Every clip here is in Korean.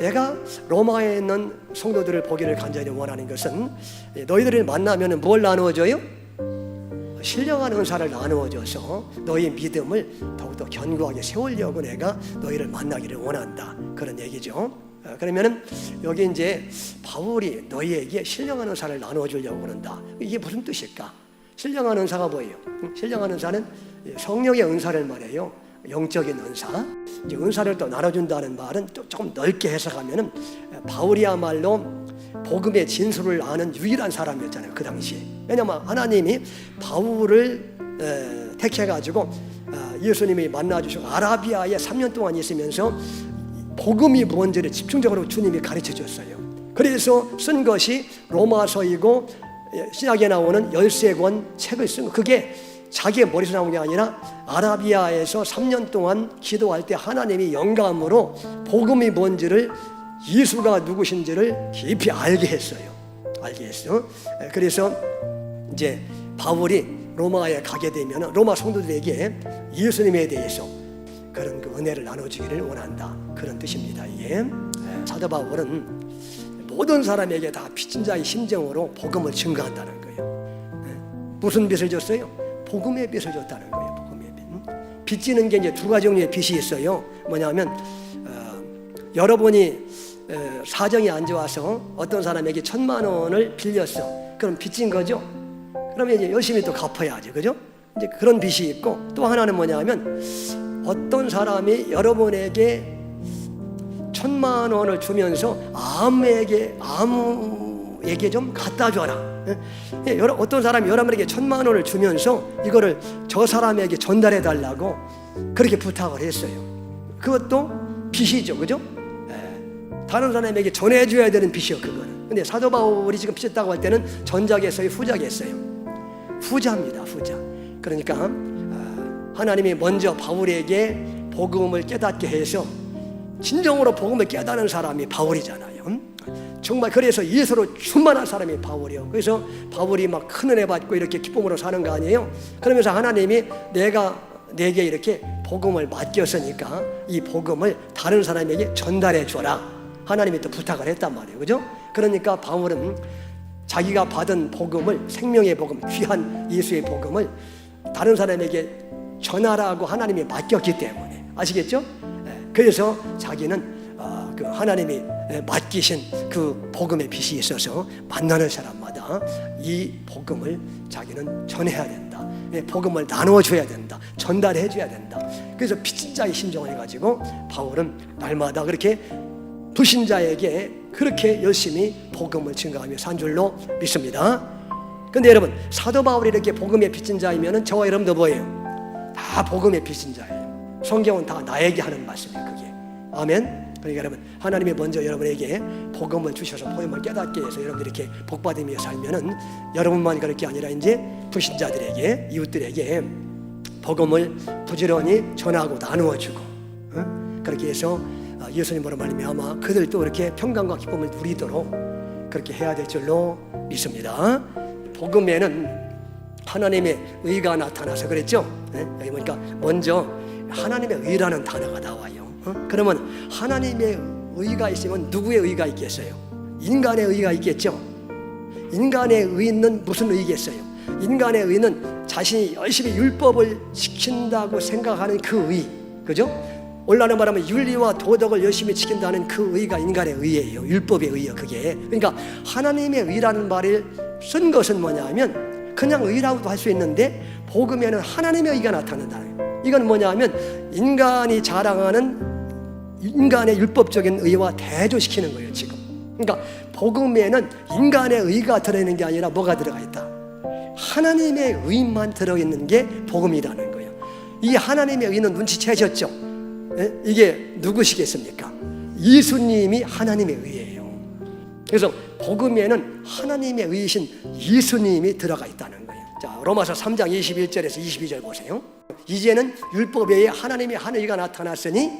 내가 로마에 있는 성도들을 보기를 간절히 원하는 것은 너희들을 만나면 뭘 나누어줘요? 신령한 은사를 나누어줘서 너희 믿음을 더욱더 견고하게 세우려고 내가 너희를 만나기를 원한다 그런 얘기죠. 어, 그러면은 여기 이제 바울이 너희에게 신령한 은사를 나누어주려고 그런다. 이게 무슨 뜻일까? 신령한 은사가 뭐예요? 응? 신령한 은사는 성령의 은사를 말해요. 영적인 은사. 이제 은사를 또 나눠준다는 말은 또 조금 넓게 해석하면은 바울이야말로 복음의 진술을 아는 유일한 사람이었잖아요 그 당시에. 왜냐면 하나님이 바울을 에, 택해가지고 아, 예수님이 만나주시고 아라비아에 3년 동안 있으면서 복음이 뭔지를 집중적으로 주님이 가르쳐 줬어요. 그래서 쓴 것이 로마서이고 예, 신약에 나오는 열세 권 책을 쓴 거. 그게 자기의 머리에서 나온 게 아니라 아라비아에서 3년 동안 기도할 때 하나님이 영감으로 복음이 뭔지를 예수가 누구신지를 깊이 알게 했어요. 알게 했어. 예, 그래서 이제 바울이 로마에 가게 되면 로마 성도들에게 예수님에 대해서 그런 그 은혜를 나눠주기를 원한다 그런 뜻입니다. 예, 사도 바울은 모든 사람에게 다 빚진 자의 심정으로 복음을 증거한다는 거예요. 예, 무슨 빚을 줬어요? 복음의 빚을 줬다는 거예요. 복음의 빚. 음? 빚지는 게 이제 두 가지 종류의 빚이 있어요. 뭐냐면 어, 여러분이 에, 사정이 안 좋아서 어떤 사람에게 천만 원을 빌렸어. 그럼 빚진 거죠. 그러면 이제 열심히 또 갚아야죠. 그죠? 이제 그런 빚이 있고 또 하나는 뭐냐면 어떤 사람이 여러분에게 천만 원을 주면서 아무에게 아무에게 좀 갖다 줘라. 예, 여러- 어떤 사람이 여러분에게 천만 원을 주면서 이거를 저 사람에게 전달해 달라고 그렇게 부탁을 했어요. 그것도 빚이죠, 그죠? 예, 다른 사람에게 전해줘야 되는 빚이요, 그거는. 근데 사도 바울이 지금 빚졌다고 할 때는 전작에서요, 후작에서요. 후자입니다, 후자. 그러니까 아, 하나님이 먼저 바울에게 복음을 깨닫게 해서 진정으로 복음을 깨닫는 사람이 바울이잖아요. 음? 정말 그래서 예수로 충만한 사람이 바울이요. 그래서 바울이 막 큰 은혜 받고 이렇게 기쁨으로 사는 거 아니에요? 그러면서 하나님이 내가 내게 이렇게 복음을 맡겼으니까 이 복음을 다른 사람에게 전달해 줘라. 하나님이 또 부탁을 했단 말이에요. 그죠? 그러니까 바울은 자기가 받은 복음을 생명의 복음, 귀한 예수의 복음을 다른 사람에게 전하라고 하나님이 맡겼기 때문에 아시겠죠? 예, 그래서 자기는 아, 그 하나님이 예, 맡기신 그 복음의 빛이 있어서 만나는 사람마다 이 복음을 자기는 전해야 된다. 예, 복음을 나누어 줘야 된다. 전달해 줘야 된다. 그래서 빚진 자의 심정을 해가지고 바울은 날마다 그렇게 불신자에게 그렇게 열심히 복음을 증거하며 산 줄로 믿습니다. 근데 여러분 사도 바울이 이렇게 복음의 빚진 자이면은 저와 여러분도 뭐예요? 다 복음의 빚진 자예요. 성경은 다 나에게 하는 말씀이에요. 그게 아멘. 그러니까 여러분 하나님이 먼저 여러분에게 복음을 주셔서 복음을 깨닫게 해서 여러분들이 이렇게 복받으며 살면은 여러분만 그럴 게 아니라 이제 불신자들에게 이웃들에게 복음을 부지런히 전하고 나누어주고 어? 그렇게 해서 아, 예수님으로 말미암아 그들도 이렇게 평강과 기쁨을 누리도록 그렇게 해야 될 줄로 믿습니다. 복음에는 하나님의 의가 나타나서 그랬죠. 네? 여기 보니까 먼저 하나님의 의라는 단어가 나와요. 어? 그러면 하나님의 의가 있으면 누구의 의가 있겠어요? 인간의 의가 있겠죠. 인간의 의는 무슨 의겠어요? 인간의 의는 자신이 열심히 율법을 지킨다고 생각하는 그 의, 그죠? 올라는 말하면 윤리와 도덕을 열심히 지킨다는 그 의가 인간의 의예요. 율법의 의요, 그게. 그러니까 하나님의 의라는 말을 쓴 것은 뭐냐면 그냥 의라고도 할 수 있는데 복음에는 하나님의 의가 나타난다는 거예요. 이건 뭐냐면 인간이 자랑하는 인간의 율법적인 의와 대조시키는 거예요, 지금. 그러니까 복음에는 인간의 의가 들어있는 게 아니라 뭐가 들어가 있다. 하나님의 의만 들어있는 게 복음이라는 거예요. 이 하나님의 의는 눈치채셨죠? 예? 이게 누구시겠습니까? 예수님이 하나님의 의예요. 그래서 복음에는 하나님의 의이신 예수님이 들어가 있다는 거예요. 자, 로마서 3장 21절에서 22절 보세요. 이제는 율법 외에 하나님의 하늘이가 나타났으니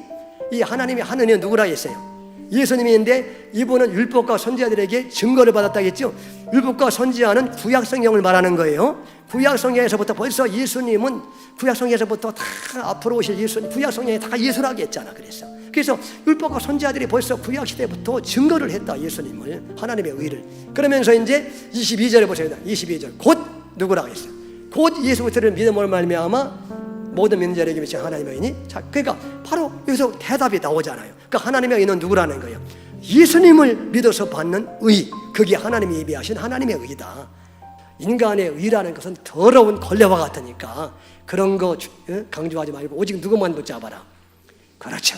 이 하나님의 하늘이 누구라 했어요? 예수님인데 이분은 율법과 선지자들에게 증거를 받았다겠죠. 율법과 선지자는 구약 성경을 말하는 거예요. 구약 성경에서부터 벌써 예수님은 구약 성경에서부터 다 앞으로 오실 예수님 구약 성경에 다 예수라고 했잖아. 그래서 그래서 율법과 선지자들이 벌써 구약 시대부터 증거를 했다 예수님을 하나님의 의를. 그러면서 이제 22절에 보세요. 22절 곧 누구라고 했어요. 곧 예수 그리스도를 믿음으로 말미암아 모든 믿는 자에게 미친 하나님의 의니 자 그러니까 여기서 대답이 나오잖아요. 그러니까 하나님의 의는 누구라는 거예요. 예수님을 믿어서 받는 의 그게 하나님이 예비하신 하나님의 의다. 인간의 의라는 것은 더러운 걸레와 같으니까 그런 거 주- 어? 강조하지 말고 오직 누구만 붙잡아라. 그렇죠.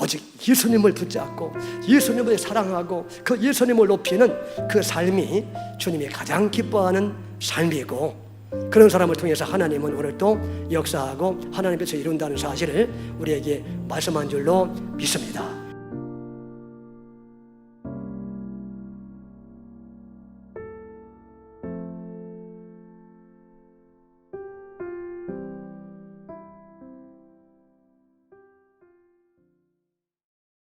오직 예수님을 붙잡고 예수님을 사랑하고 그 예수님을 높이는 그 삶이 주님이 가장 기뻐하는 삶이고 그런 사람을 통해서 하나님은 오늘 또 역사하고 하나님께서 이룬다는 사실을 우리에게 말씀한 줄로 믿습니다.